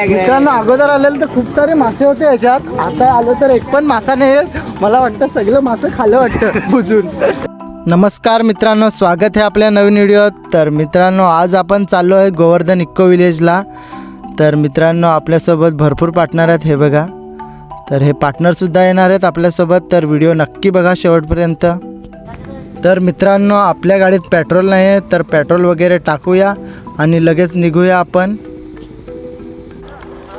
मित्रांनो अगोदर आलेलं तर खूप सारे मासे होते याच्यात. आता आलो तर एक पण मासा नाही आहे. मला वाटतं सगळं मासे खालं वाटतं बुजून. नमस्कार मित्रांनो स्वागत आहे आपल्या नवीन व्हिडिओत. तर मित्रांनो आज आपण चाललो आहे गोवर्धन इको विलेजला. तर मित्रांनो आपल्यासोबत भरपूर पार्टनर आहेत हे बघा. तर हे पार्टनरसुद्धा येणार आहेत आपल्यासोबत. तर व्हिडिओ नक्की बघा शेवटपर्यंत. तर मित्रांनो आपल्या गाडीत पेट्रोल नाही आहे तर पेट्रोल वगैरे टाकूया आणि लगेच निघूया आपण.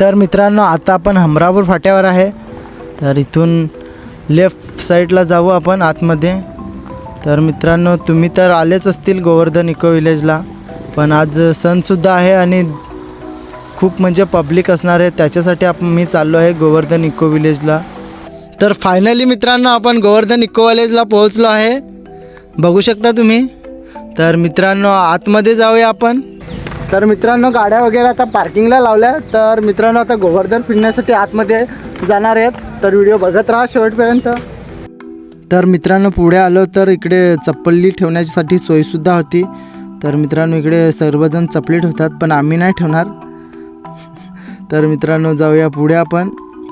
तर मित्रांनो आता आपण हमरापूर फाट्यावर आहे. तर इथून लेफ्ट साईडला जाऊ आपण आतमध्ये. तर मित्रांनो तुम्ही तर आलेच असतील गोवर्धन इको विलेजला पण आज सणसुद्धा आहे आणि खूप म्हणजे पब्लिक असणार आहे. त्याच्यासाठी आपण मी चाललो आहे गोवर्धन इको विलेजला तर फायनली मित्रांनो आपण गोवर्धन इको विलेजला पोहोचलो आहे. बघू शकता तुम्ही. तर मित्रांनो आतमध्ये जाऊया आपण. तर मित्रांनो गाड्या वगैरे आता पार्किंगला लावल्या तर मित्रांनो आता गोवर्धन फिरण्यासाठी आतमध्ये जाणार आहेत. तर व्हिडिओ बघत राहा शेवटपर्यंत. तर मित्रांनो पुढे आलो तर इकडे चप्पली ठेवण्यासाठी सोयसुद्धा होती. तर मित्रांनो इकडे सर्वजण चपली ठेवतात पण आम्ही नाही ठेवणार. तर मित्रांनो जाऊया पुढे आपण.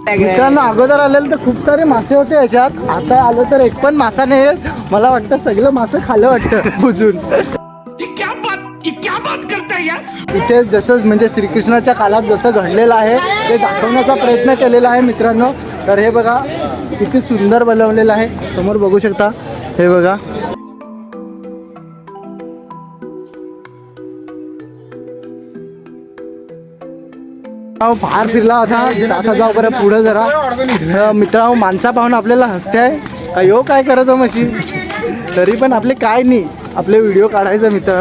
मित्रांनो अगोदर आलेलं तर खूप सारे मासे होते याच्यात. आता आलो तर एक पण मासा नाही मला वाटतं सगळं मासे खालं वाटतं बुजून. इथे जसं म्हणजे श्रीकृष्णाच्या काळात जसं घडलेलं आहे ते दाखवण्याचा प्रयत्न केलेला आहे मित्रांनो. तर हे बघा किती सुंदर बनवलेलं आहे. समोर बघू शकता. हे बघा. अहो, बाहेर फिरला होता आता जाऊ बरं पुढं जरा. मित्रा मित्रांनो माणसा पाहून आपल्याला हसते आहे. का यो काय करत मशी? तरी पण आपले काय नाही. आपले व्हिडिओ काढायचा मित्र.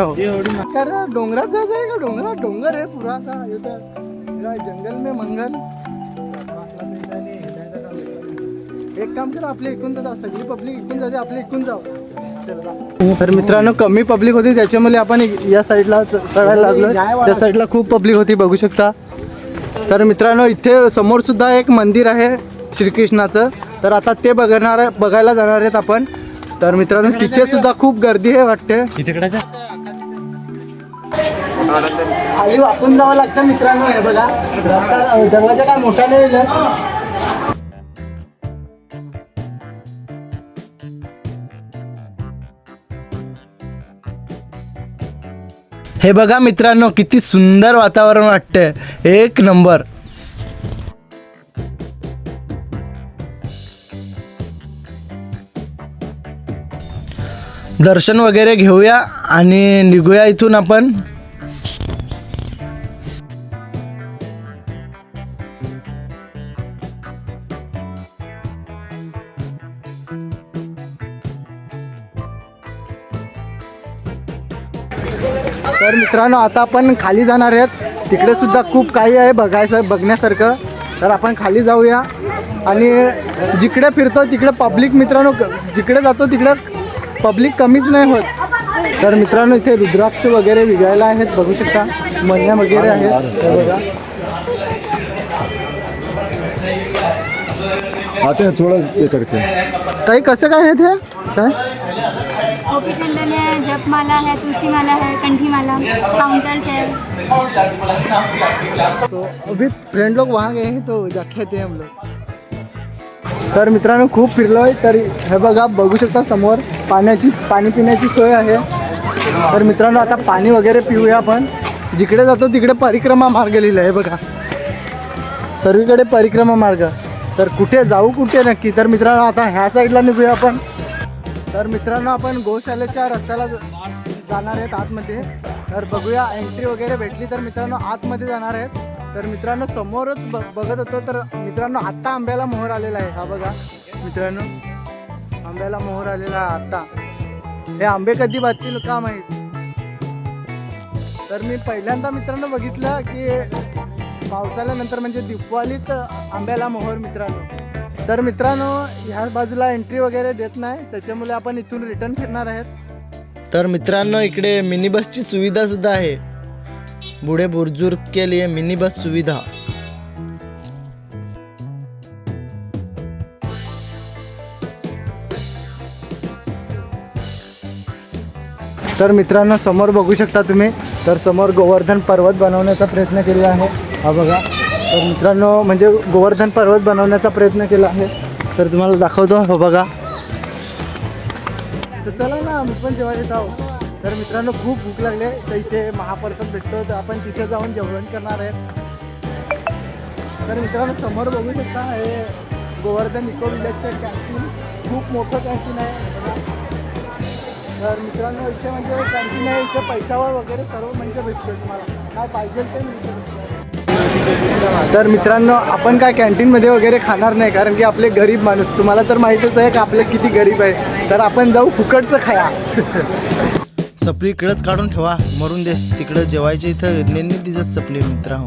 कारण डोंगरात जायचं आहे का? डोंगरात डोंगर आहे पुरा हे हे जंगल में मंगल. एक काम कर आपले इकून जाऊ. सगळी पब्लिक इकून जाते आपले इकून जाऊ. तर मित्रांनो कमी पब्लिक होती त्याच्यामुळे आपण या साईडला चढायला लागलो त्या साईडला खूप पब्लिक होती बघू शकता. तर मित्रांनो इथे समोर सुद्धा एक मंदिर आहे श्रीकृष्णाचं. तर आता ते बघणार बघायला जाणार आहेत आपण. तर मित्रांनो तिथे सुद्धा खूप गर्दी आहे वाटते. खाली वाकून जावं लागतं मित्रांनो हे बघा. रस्ता दरवाजा काय मोठा नाही. हे बघा मित्रांनो किती सुंदर वातावरण वाटतंय. एक नंबर. दर्शन वगैरे घेऊया आणि निघूया इथून आपण. तर मित्रांनो आता आपण खाली जाणार आहेत. तिकडे सुद्धा खूप काही आहे बघायचं बघण्यासारखं. तर आपण खाली जाऊया. आणि जिकडे फिरतो तिकडे पब्लिक मित्रांनो जिकडे जातो तिकडे पब्लिक कमीच नाही होत. तर मित्रांनो इथे रुद्राक्ष वगैरे विकायला आहेत. बघू शकता मण्या वगैरे आहेत. बघा. आते हैं थोड़ा ये करके काही कसं काय आहे ते काय? गोपी चंदन है जपमाला है तुलसी माला है कंठी माला काउंटर्स है तो अभी फ्रेंड लोग वहाँ गए हैं तो जाके थे हम लोग. तर मित्रांनो खूप फिरलो आहे तर हे बघा बघू शकता समोर पाण्याची पाणी पिण्याची सोय आहे. तर मित्रांनो आता पाणी वगैरे पिऊया आपण. जिकडे जातो तिकडे परिक्रमा मार्ग लिहिला आहे बघा. सर्वीकडे परिक्रमा मार्ग. तर कुठे जाऊ कुठे नक्की? तर मित्रांनो आता ह्या साईडला निघूया आपण. तर मित्रांनो आपण गोशालेच्या रस्त्याला जाणार आहेत आतमध्ये. तर बघूया एंट्री वगैरे भेटली तर मित्रांनो आतमध्ये जाणार आहेत. तर मित्रांनो समोरच ब बघत होतो तर मित्रांनो आत्ता आंब्याला मोहर आलेला आहे. हा बघा मित्रांनो आंब्याला मोहर आलेला आहे आत्ता. हे आंबे कधी बाजतील का माहीत? तर मी पहिल्यांदा मित्रांनो बघितलं की पावसाळ्यानंतर म्हणजे दिपवालीत आंब्याला मोहर मित्रांनो. तर मित्रांनो ह्या बाजूला एंट्री वगैरे देत नाही त्याच्यामुळे आपण इथून रिटर्न फिरणार आहेत. तर मित्रांनो इकडे मिनी बसची सुविधा सुद्धा आहे. बूढ़े बुजुर्ग के लिए मिनी बस सुविधा। तर मित्रांनो समोर बघू शकता तुम्ही. तर समोर गोवर्धन पर्वत बनवण्याचा प्रयत्न केला आहे. हा बघा. तर मित्रांनो म्हणजे गोवर्धन पर्वत बनवण्याचा प्रयत्न केला आहे. तर तुम्हाला दाखवतो. हो बघा. तर चला ना मी पण जेव्हा येत आहोत. तर मित्रांनो खूप भूक लागले तर इथे महाप्रसाद भेटतो तर आपण तिथे जाऊन जेवण करणार आहे. तर मित्रांनो समोर बघू शकता हे गोवर्धन इको विलेजचं कॅन्टीन खूप मोठं कॅन्टीन आहे. तर मित्रांनो इथे म्हणजे कॅन्टीन आहे. इथे पैशावर वगैरे सर्व म्हणजे भेटतो तुम्हाला. काय पाहिजे ते तर मित्रांनो आपण काय कॅन्टीनमध्ये वगैरे खाणार नाही कारण की आपले गरीब माणूस. तुम्हाला तर माहीतच आहे का आपले किती गरीब आहे. तर आपण जाऊ फुकटचं खाया. चपली इकडंच काढून ठेवा. मरून देस तिकडं जेवायच्या इथं नेहमी दिसत चपली मित्र हो.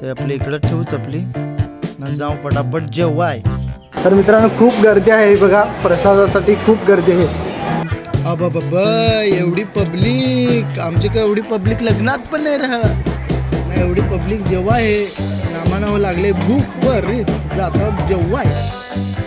तर आपल्या इकडं ठेवू चपली. न जाऊ पटापट जेवाय. तर मित्रांनो खूप गर्दी आहे. बघा प्रसादासाठी खूप गर्दी आहे. अबा बाबा एवढी पब्लिक. आमची काय एवढी पब्लिक लग्नात पण नाही राहत. ना एवढी पब्लिक जेव्हा आहे नामानं हो लागले भूक बरीच जाता जेव्हा आहे.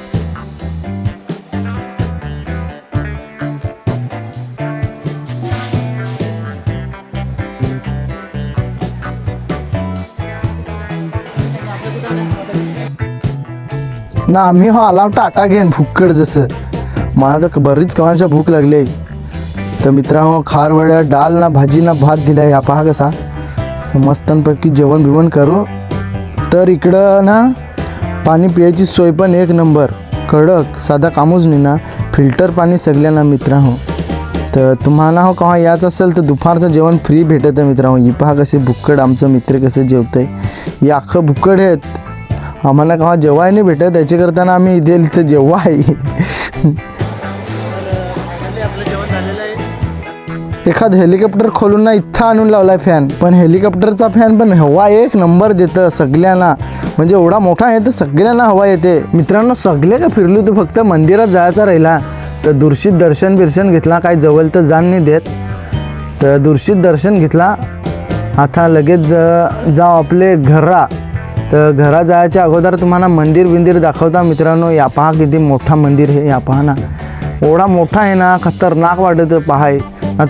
ना आम्ही हो आलाव टाटा घेन भुक्कड जसं. मला तर बरीच कवांच्या भूक लागली. आहे तर मित्रांनो खारवड्या डाल ना भाजी ना भात दिला आहे पहा कसा. मस्तनपैकी जेवण बिवण करू. तर इकडं ना पाणी पियाची सोय पण एक नंबर. कडक साधा कामूच नाही ना. फिल्टर पाणी सगळ्यांना मित्रांनो. तर तुम्हाला हो केव्हा याच असेल तर दुपारचं जेवण फ्री भेटतं मित्रांनो. ही पहा कसे भुक्कड आमचं मित्र कसं जेवतंय. हे अख्खं भुक्कड आहेत. आम्हाला का जेवाय नाही भेटत त्याची करताना आम्ही इथे तर जेव्हा आहे. एखाद हेलिकॉप्टर खोलून ना इथं आणून लावलाय फॅन पण हेलिकॉप्टरचा फॅन पण हवा एक नंबर देतं सगळ्यांना. म्हणजे एवढा मोठा आहे तर सगळ्यांना हवा येते. मित्रांनो सगळे का फिरलो तू फक्त मंदिरात जायचा राहिला. तर दूरशीत दर्शन बिर्शन घेतला काय जवळ तर जाण नाही देत. तर दूरशीत दर्शन घेतला. आता लगेच जाऊ आपले घरा. तर घरा जायच्या अगोदर तुम्हाला मंदिर बिंदिर दाखवता मित्रांनो या पहा किती मोठा मंदिर हे या पहा ना. एवढा मोठा आहे ना खतरनाक वाटत पहाय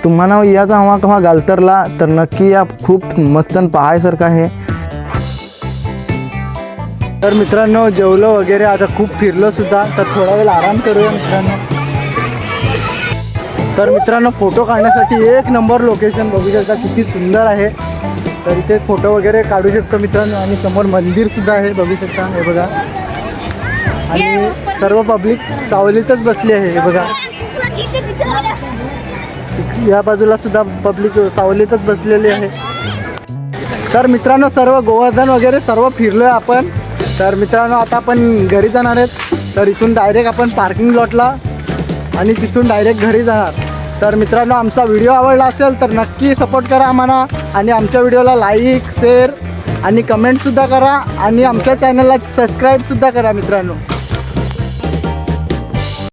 तुम्हाला याचा हवा केव्हा गालतरला तर नक्की या खूप मस्त आणि पाहायसारखं आहे. तर मित्रांनो जेवलो वगैरे आता खूप फिरलो सुद्धा तर थोडा वेळ आराम करूया मित्रांनो. तर मित्रांनो फोटो काढण्यासाठी एक नंबर लोकेशन बघू शकता किती सुंदर आहे. तर इथे फोटो वगैरे काढू शकतो मित्रांनो. आणि समोर मंदिर सुद्धा आहे बघू शकता. हे बघा. आणि सर्व पब्लिक सावलीतच बसली आहे हे बघा. या बाजूला सुद्धा पब्लिक सावलीतच बसलेली आहे. तर मित्रांनो सर्व गोवर्धन वगैरे सर्व फिरलोय आपण. तर मित्रांनो आता आपण घरी जाणार आहेत. तर इथून डायरेक्ट आपण पार्किंग लॉटला आणि तिथून डायरेक्ट घरी जाणार. तर मित्रांनो आमचा व्हिडिओ आवडला असेल तर नक्की सपोर्ट करा आम्हाला आणि आमच्या व्हिडिओला लाईक शेअर आणि कमेंटसुद्धा करा आणि आमच्या चॅनलला सबस्क्राईबसुद्धा करा मित्रांनो.